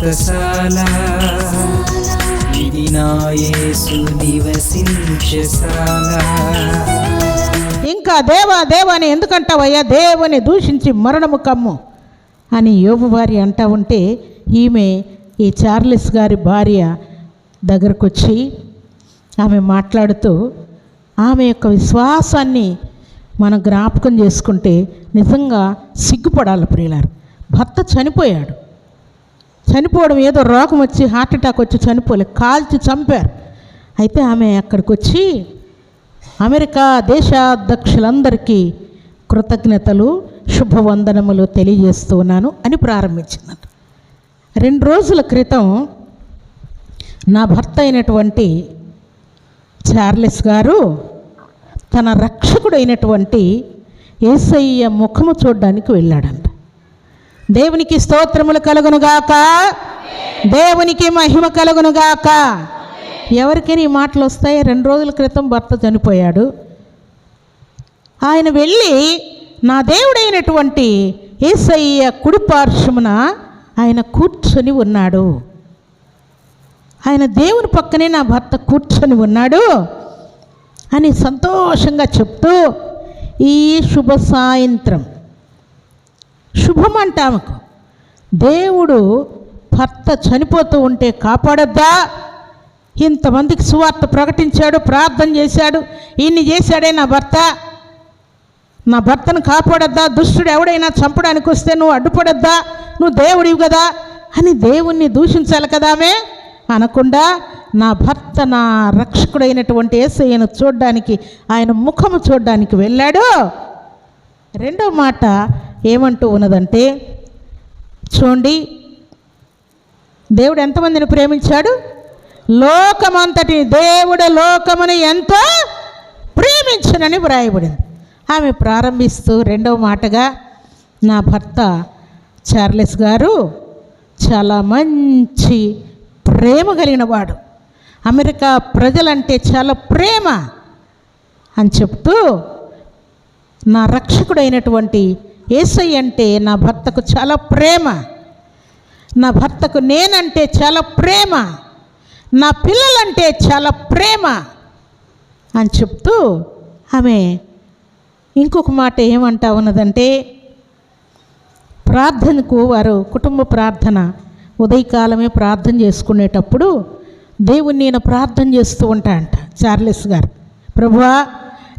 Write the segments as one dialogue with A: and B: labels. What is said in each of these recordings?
A: వ్రతశాల ఇది నివసించశాల
B: ఇంకా దేవా దేవాని ఎందుకంటావయ్యా? దేవుని దూషించి మరణము కమ్ము అని యోబు భార్య అంటా ఉంటే ఈమె ఈ చార్లెస్ గారి భార్య దగ్గరకు వచ్చి ఆమె మాట్లాడుతూ ఆమె యొక్క విశ్వాసాన్ని మనం జ్ఞాపకం చేసుకుంటే నిజంగా సిగ్గుపడాలి ప్రియులారు. భర్త చనిపోయాడు. చనిపోవడం ఏదో రోగం వచ్చి హార్ట్ అటాక్ వచ్చి చనిపోలే కాల్చి చంపారు. అయితే ఆమె అక్కడికి వచ్చి అమెరికా దేశాధ్యక్షులందరికీ కృతజ్ఞతలు శుభవందనములు తెలియజేస్తున్నాను అని ప్రారంభించిందంట. రెండు రోజుల క్రితం నా భర్త అయినటువంటి చార్లెస్ గారు తన రక్షకుడైనటువంటి ఏసయ్య ముఖము చూడడానికి వెళ్ళాడంట. దేవునికి స్తోత్రములు కలుగునుగాక దేవునికి మహిమ కలుగునుగాక ఎవరికైనా ఈ మాటలు వస్తాయి రెండు రోజుల క్రితం భర్త చనిపోయాడు. ఆయన వెళ్ళి నా దేవుడైనటువంటి ఏసయ్య కుడిపార్శ్వమున ఆయన కూర్చొని ఉన్నాడు. ఆయన దేవుని పక్కనే నా భర్త కూర్చొని ఉన్నాడు అని సంతోషంగా చెప్తూ ఈ శుభ సాయంత్రం శుభం అంటామకు దేవుడు భర్త చనిపోతూ ఉంటే కాపాడొద్దా? ఇంతమందికి సువార్త ప్రకటించాడు ప్రార్థన చేశాడు ఇన్ని చేశాడే నా భర్త. నా భర్తను కాపాడొద్దా? దుష్టుడు ఎవడైనా చంపడానికి వస్తే నువ్వు అడ్డుపడొద్దా? నువ్వు దేవుడివి కదా అని దేవుణ్ణి దూషించాలి కదా అనకుండా నా భర్త నా రక్షకుడైనటువంటి ఏసయ్యను చూడడానికి ఆయన ముఖము చూడడానికి వెళ్ళాడు. రెండో మాట ఏమంటూ ఉన్నదంటే చూడండి దేవుడు ఎంతమందిని ప్రేమించాడు? లోకమంతటి దేవుడు లోకముని ఎంతో ప్రేమించనని వ్రాయబడింది. ఆమె ప్రారంభిస్తూ రెండవ మాటగా నా భర్త చార్లెస్ గారు చాలా మంచి ప్రేమ కలిగిన వాడు అమెరికా ప్రజలంటే చాలా ప్రేమ అని చెప్తూ నా రక్షకుడైనటువంటి ఏసై అంటే నా భర్తకు చాలా ప్రేమ. నా భర్తకు నేనంటే చాలా ప్రేమ. నా పిల్లలంటే చాలా ప్రేమ. అని చెప్తూ ఆమె ఇంకొక మాట ఏమంటా ఉన్నదంటే ప్రార్థనకు వారు కుటుంబ ప్రార్థన ఉదయకాలమే ప్రార్థన చేసుకునేటప్పుడు దేవుని నేను ప్రార్థన చేస్తూ ఉంటా అంట చార్లెస్ గారు. ప్రభువా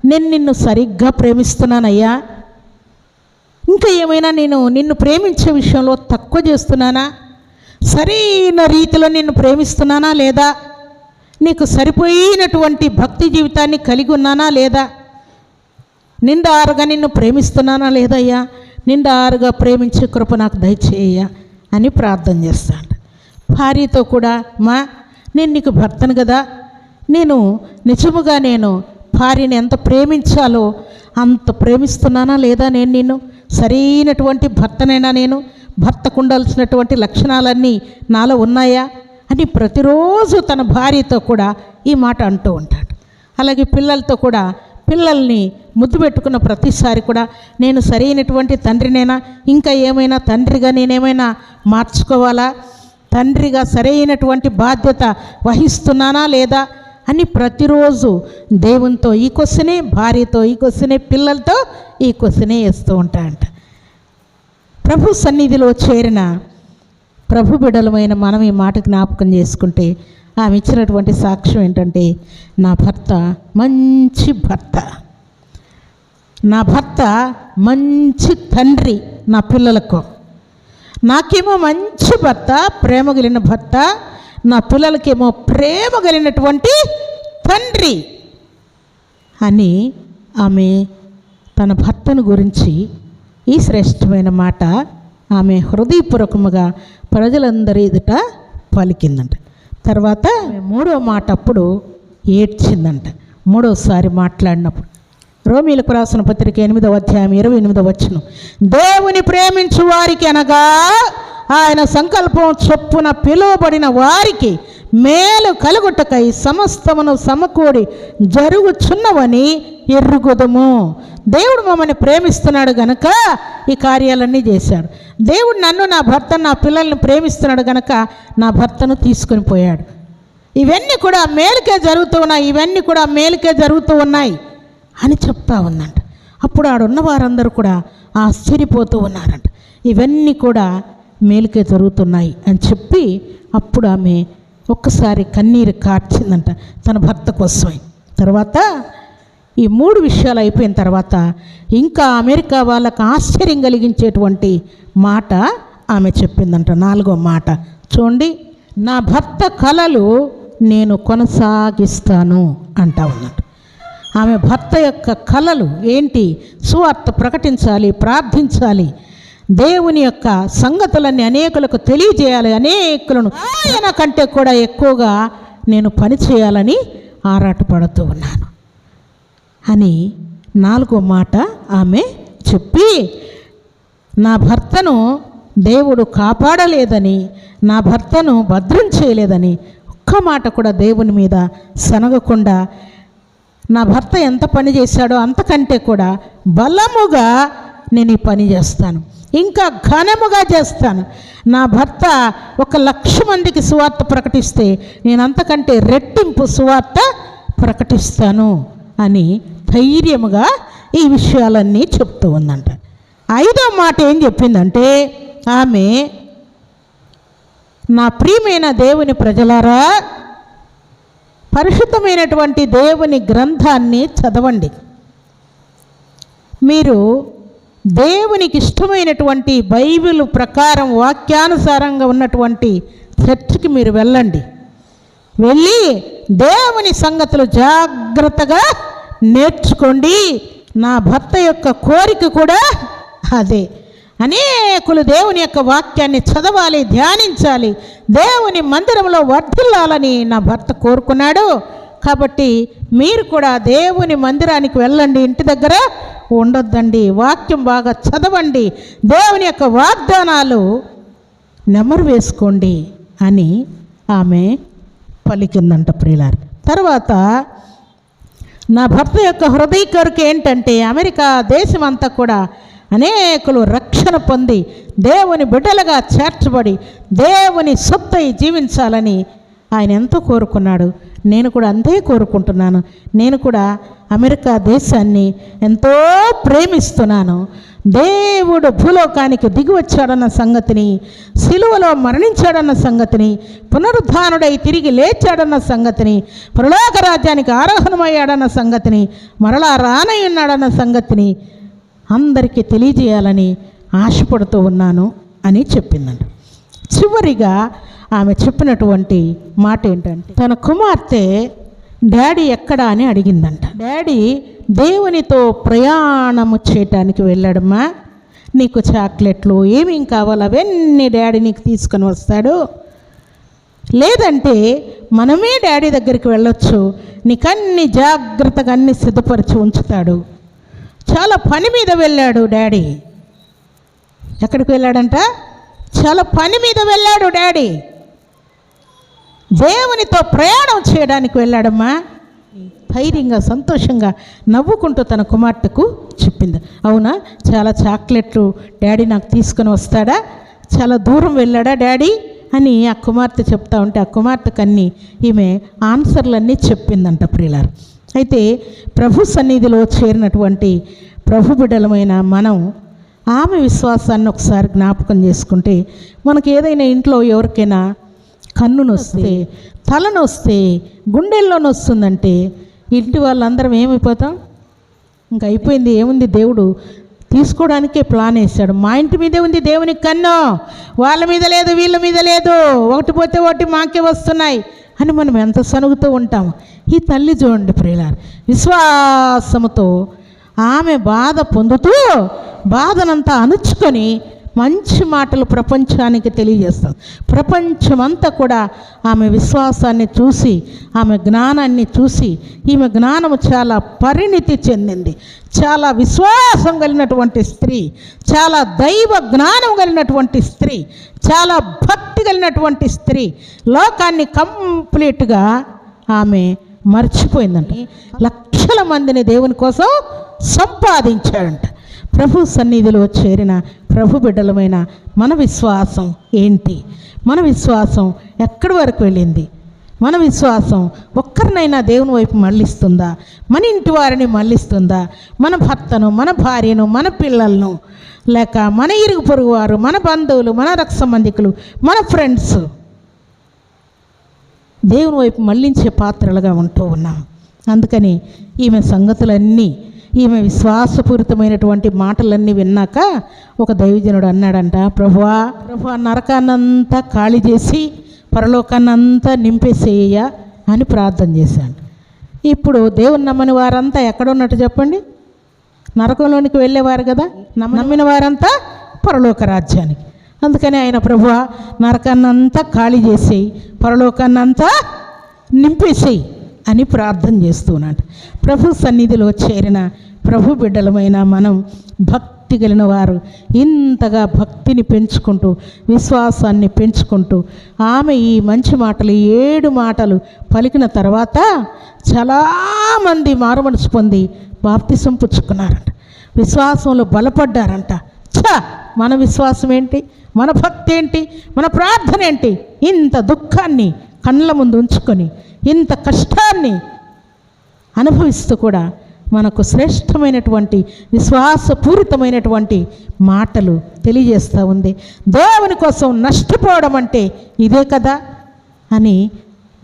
B: నేను నిన్ను సరిగ్గా ప్రేమిస్తున్నానయ్యా. ఇంకా ఏమైనా నేను నిన్ను ప్రేమించే విషయంలో తక్కువ చేస్తున్నానా? సరైన రీతిలో నిన్ను ప్రేమిస్తున్నానా లేదా? నీకు సరిపోయినటువంటి భక్తి జీవితాన్ని కలిగి ఉన్నానా లేదా? నిందారుగా నిన్ను ప్రేమిస్తున్నానా లేదయ్యా నిందారుగా ప్రేమించే కృప నాకు దయచేయ్యా అని ప్రార్థన చేస్తాను భార్యతో కూడా మా నేను నీకు భర్తను కదా. నేను నిజముగా నేను భార్యని ఎంత ప్రేమించాలో అంత ప్రేమిస్తున్నానా లేదా నేను నిన్ను? సరైనటువంటి భర్తనైనా నేను భర్తకు ఉండాల్సినటువంటి లక్షణాలన్నీ నాలో ఉన్నాయా అని ప్రతిరోజు తన భార్యతో కూడా ఈ మాట అంటూ ఉంటాడు. అలాగే పిల్లలతో కూడా పిల్లల్ని ముద్దు పెట్టుకున్న ప్రతిసారి కూడా నేను సరైనటువంటి తండ్రినైనా ఇంకా ఏమైనా తండ్రిగా నేనేమైనా మార్చుకోవాలా? తండ్రిగా సరైనటువంటి బాధ్యత వహిస్తున్నానా లేదా? అని ప్రతిరోజు దేవునితో ఈ క్వశ్చనే భార్యతో ఈ క్వశ్చనే పిల్లలతో ఈ క్వశ్చనే వేస్తూ ఉంటాయంట ప్రభు సన్నిధిలో చేరిన ప్రభు బిడలమైన మనం ఈ మాట జ్ఞాపకం చేసుకుంటే ఆమె ఇచ్చినటువంటి సాక్ష్యం ఏంటంటే నా భర్త మంచి భర్త. నా భర్త మంచి తండ్రి నా పిల్లలకు. నాకేమో మంచి భర్త ప్రేమ కలిగిన భర్త నా పిల్లలకేమో ప్రేమ కలిగినటువంటి తండ్రి అని ఆమె తన భర్తను గురించి ఈ శ్రేష్టమైన మాట ఆమె హృదయపూర్వకముగా ప్రజలందరి ఎదుట పలికిందంట. తర్వాత మూడో మాట అప్పుడు ఏడ్చిందంట. మూడోసారి మాట్లాడినప్పుడు రోమిలకు రాసిన పత్రిక ఎనిమిదవ అధ్యాయం ఇరవై ఎనిమిదవ వచ్చును దేవుని ప్రేమించు వారికి అనగా ఆయన సంకల్పం చొప్పున పిలువబడిన వారికి మేలు కలుగుటకై సమస్తమును సమకూడి జరుగుచున్నవని ఎరుగుదము. దేవుడు మమ్మల్ని ప్రేమిస్తున్నాడు గనక ఈ కార్యాలన్నీ చేశాడు. దేవుడు నన్ను నా భర్త నా పిల్లల్ని ప్రేమిస్తున్నాడు గనక నా భర్తను తీసుకుని పోయాడు. ఇవన్నీ కూడా మేలుకే జరుగుతూ ఉన్నాయి ఇవన్నీ కూడా మేలుకే జరుగుతూ ఉన్నాయి అని చెప్తా ఉందంట. అప్పుడు ఆడున్న వారందరూ కూడా ఆశ్చర్యపోతూ ఉన్నారంట. ఇవన్నీ కూడా మేలుకే జరుగుతున్నాయి అని చెప్పి అప్పుడు ఆమె ఒక్కసారి కన్నీరు కార్చిందంట తన భర్త కోసమై. తర్వాత ఈ మూడు విషయాలు అయిపోయిన తర్వాత ఇంకా అమెరికా వాళ్ళకు ఆశ్చర్యం కలిగించేటువంటి మాట ఆమె చెప్పిందంట. నాలుగో మాట చూడండి నా భర్త కళలు నేను కొనసాగిస్తాను అంటా ఉందంట. ఆమె భర్త యొక్క కళలు ఏంటి? సువార్త ప్రకటించాలి ప్రార్థించాలి దేవుని యొక్క సంగతులన్నీ అనేకులకు తెలియజేయాలి. అనేకులను ఆయన కంటే కూడా ఎక్కువగా నేను పని చేయాలని ఆరాటపడుతూ ఉన్నాను. అని నాలుగో మాట ఆమె చెప్పి నా భర్తను దేవుడు కాపాడలేదని నా భర్తను భద్రం చేయలేదని ఒక్క మాట కూడా దేవుని మీద సనగకుండా నా భర్త ఎంత పని చేశాడో అంతకంటే కూడా బలముగా నేను ఈ పని చేస్తాను. ఇంకా ఘనముగా చేస్తాను. నా భర్త ఒక లక్ష మందికి సువార్త ప్రకటిస్తే నేను అంతకంటే రెట్టింపు సువార్త ప్రకటిస్తాను అని ధైర్యముగా ఈ విషయాలన్నీ చెప్తూ ఉందంట. ఐదో మాట ఏం చెప్పిందంటే ఆమె నా ప్రియమైన దేవుని ప్రజలారా పరిశుద్ధమైనటువంటి దేవుని గ్రంథాన్ని చదవండి. మీరు దేవునికి ఇష్టమైనటువంటి బైబిల్ ప్రకారం వాక్యానుసారంగా ఉన్నటువంటి చర్చికి మీరు వెళ్ళండి. వెళ్ళి దేవుని సంగతులు జాగ్రత్తగా నేర్చుకోండి. నా భర్త యొక్క కోరిక కూడా అదే. అనేకులు దేవుని యొక్క వాక్యాన్ని చదవాలి ధ్యానించాలి. దేవుని మందిరంలో వర్ధిల్లాలని నా భర్త కోరుకున్నాడు. కాబట్టి మీరు కూడా దేవుని మందిరానికి వెళ్ళండి. ఇంటి దగ్గర ఉండొద్దండి. వాక్యం బాగా చదవండి. దేవుని యొక్క వాగ్దానాలు నెమరు వేసుకోండి అని ఆమె పలికిందంట ప్రియులారు. తర్వాత నా భర్త యొక్క హృదయ కోరిక ఏంటంటే అమెరికా దేశం అంతా కూడా అనేకులు రక్షణ పొంది దేవుని బిడ్డలుగా చేర్చబడి దేవుని సొత్తై జీవించాలని ఆయన ఎంతో కోరుకున్నాడు. నేను కూడా అంతే కోరుకుంటున్నాను. నేను కూడా అమెరికా దేశాన్ని ఎంతో ప్రేమిస్తున్నాను. దేవుడు భూలోకానికి దిగి వచ్చాడన్న సంగతిని సిలువలో మరణించాడన్న సంగతిని పునరుద్ధానుడై తిరిగి లేచాడన్న సంగతిని పరలోక రాజ్యానికి ఆరోహణమయ్యాడన్న సంగతిని మరలా రానయ్యున్నాడన్న సంగతిని అందరికీ తెలియజేయాలని ఆశపడుతూ ఉన్నాను అని చెప్పిందంట. చివరిగా ఆమె చెప్పినటువంటి మాట ఏంటంటే తన కుమార్తె డాడీ ఎక్కడా అని అడిగిందంట. డాడీ దేవునితో ప్రయాణము చేయటానికి వెళ్ళాడమ్మా. నీకు చాక్లెట్లు ఏమేం కావాలో అవన్నీ డాడీ నీకు తీసుకొని వస్తాడు. లేదంటే మనమే డాడీ దగ్గరికి వెళ్ళొచ్చు. నీకన్ని జాగ్రత్తగా అన్ని సిద్ధపరిచి ఉంచుతాడు. చాలా పని మీద వెళ్ళాడు డాడీ. ఎక్కడికి వెళ్ళాడంట? చాలా పని మీద వెళ్ళాడు డాడీ. దేవునితో ప్రయాణం చేయడానికి వెళ్ళాడమ్మా. ధైర్యంగా సంతోషంగా నవ్వుకుంటూ తన కుమార్తెకు చెప్పింది. అవునా? చాలా చాక్లెట్లు డాడీ నాకు తీసుకొని వస్తాడా? చాలా దూరం వెళ్ళాడా డాడీ? అని ఆ కుమార్తె చెప్తా ఉంటే ఆ కుమార్తెకు అన్ని ఈమె ఆన్సర్లన్నీ చెప్పిందంట ప్రియులారు. అయితే ప్రభు సన్నిధిలో చేరినటువంటి ప్రభు బిడలమైన మనం ఆమె విశ్వాసాన్ని ఒకసారి జ్ఞాపకం చేసుకుంటే మనకి ఏదైనా ఇంట్లో ఎవరికైనా కన్ను నొస్తే తల నొస్తే గుండెల్లో నొస్తుందంటే ఇంటి వాళ్ళందరం ఏమైపోతాం? ఇంకా అయిపోయింది ఏముంది దేవుడు? తీసుకోవడానికే ప్లాన్ వేశాడు. మా ఇంటి మీదే ఉంది దేవునికి కన్ను. వాళ్ళ మీద లేదు వీళ్ళ మీద లేదు. ఒకటి పోతే ఒకటి మాకే వస్తున్నాయి. అని మనం ఎంత సనుగుతూ ఉంటాం. ఈ తల్లి చూడండి ప్రియులారు విశ్వాసముతో ఆమె బాధ పొందుతూ బాధనంతా అణుచుకొని మంచి మాటలు ప్రపంచానికి తెలియజేస్తుంది. ప్రపంచమంతా కూడా ఆమె విశ్వాసాన్ని చూసి ఆమె జ్ఞానాన్ని చూసి ఈమె జ్ఞానము చాలా పరిణితి చెందింది. చాలా విశ్వాసం కలిగినటువంటి స్త్రీ చాలా దైవ జ్ఞానం కలిగినటువంటి స్త్రీ చాలా భక్తి కలిగినటువంటి స్త్రీ. లోకాన్ని కంప్లీట్గా ఆమె మర్చిపోయిందండి లక్షల మందిని దేవుని కోసం సంపాదించాడంట. ప్రభు సన్నిధిలో చేరిన ప్రభు బిడ్డలమైన మన విశ్వాసం ఏంటి? మన విశ్వాసం ఎక్కడి వరకు వెళ్ళింది? మన విశ్వాసం ఒక్కరినైనా దేవుని వైపు మళ్ళిస్తుందా? మన ఇంటి వారిని మళ్ళిస్తుందా? మన భర్తను మన భార్యను మన పిల్లలను లేక మన ఇరుగు పొరుగు వారు మన బంధువులు మన రక్త సంబంధికులు మన ఫ్రెండ్స్ దేవుని వైపు మళ్ళించే పాత్రలుగా ఉంటూ ఉన్నాం. అందుకని ఈమె సంగతులన్నీ ఈమె విశ్వాసపూరితమైనటువంటి మాటలన్నీ విన్నాక ఒక దైవజనుడు అన్నాడంట ప్రభువా ప్రభు నరకాన్నంతా ఖాళీ చేసి పరలోకాన్నంతా నింపేసేయ అని ప్రార్థన చేశాను ఇప్పుడు దేవుని నమ్మని వారంతా ఎక్కడ ఉన్నట్టు చెప్పండి? నరకంలోనికి వెళ్ళేవారు కదా నమ్మ- నమ్మిన వారంతా పరలోక రాజ్యానికి. అందుకని ఆయన ప్రభు నరకాన్నంతా ఖాళీ చేసేయి పరలోకాన్నంతా నింపేసేయి అని ప్రార్థన చేస్తున్నాడు ప్రభు సన్నిధిలో చేరిన ప్రభు బిడ్డలమైన మనం భక్తి కలిగిన వారు ఇంతగా భక్తిని పెంచుకుంటూ విశ్వాసాన్ని పెంచుకుంటూ ఆమె ఈ మంచి మాటలు ఏడు మాటలు పలికిన తర్వాత చాలామంది మారుమనసు పొంది బాప్తిసం పుచ్చుకున్నారంట. విశ్వాసంలో బలపడ్డారంట. ఛ! మన విశ్వాసం ఏంటి? మన భక్తి ఏంటి? మన ప్రార్థన ఏంటి? ఇంత దుఃఖాన్ని కళ్ళ ముందు ఉంచుకొని ఇంత కష్టాన్ని అనుభవిస్తూ కూడా మనకు శ్రేష్టమైనటువంటి విశ్వాసపూరితమైనటువంటి మాటలు తెలియజేస్తూ ఉంది. దేవుని కోసం నష్టపోవడం అంటే ఇదే కదా అని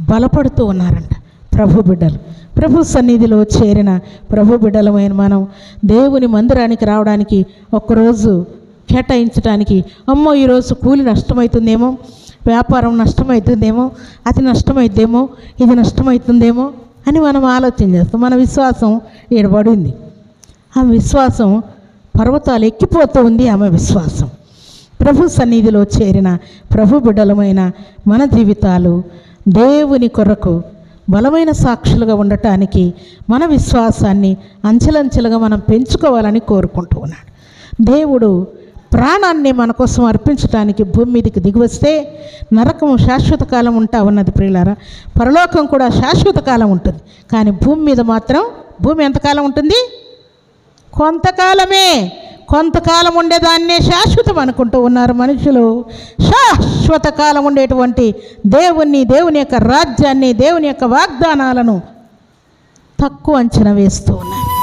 B: బలపడుతూ ఉన్నారంట ప్రభు బిడ్డలు. ప్రభు సన్నిధిలో చేరిన ప్రభు బిడ్డలమైన మనం దేవుని మందిరానికి రావడానికి ఒక్కరోజు కేటాయించడానికి అమ్మో ఈరోజు కూలి నష్టమవుతుందేమో వ్యాపారం నష్టమవుతుందేమో అది నష్టమైద్దేమో ఇది నష్టమవుతుందేమో అని మనం ఆలోచన చేస్తాం. మన విశ్వాసం ఏడబడింది ఆమె విశ్వాసం పర్వతాలు ఎక్కిపోతూ ఉంది ఆమె విశ్వాసం. ప్రభు సన్నిధిలో చేరిన ప్రభు బిడ్డలమైన మన జీవితాలు దేవుని కొరకు బలమైన సాక్షులుగా ఉండటానికి మన విశ్వాసాన్ని అంచెలంచెలుగా మనం పెంచుకోవాలని కోరుకుంటూ ఉన్నాడు. దేవుడు ప్రాణాన్ని మన కోసం అర్పించడానికి భూమి మీదకి దిగివస్తే నరకం శాశ్వత కాలం ఉంటా ఉన్నది ప్రియులారా. పరలోకం కూడా శాశ్వత కాలం ఉంటుంది. కానీ భూమి మీద మాత్రం భూమి ఎంతకాలం ఉంటుంది? కొంతకాలమే. కొంతకాలం ఉండేదాన్నే శాశ్వతం అనుకుంటూ ఉన్నారు మనుషులు. శాశ్వత కాలం ఉండేటువంటి దేవుణ్ణి దేవుని యొక్క రాజ్యాన్ని దేవుని యొక్క వాగ్దానాలను తక్కువ అంచనా వేస్తూ ఉన్నారు.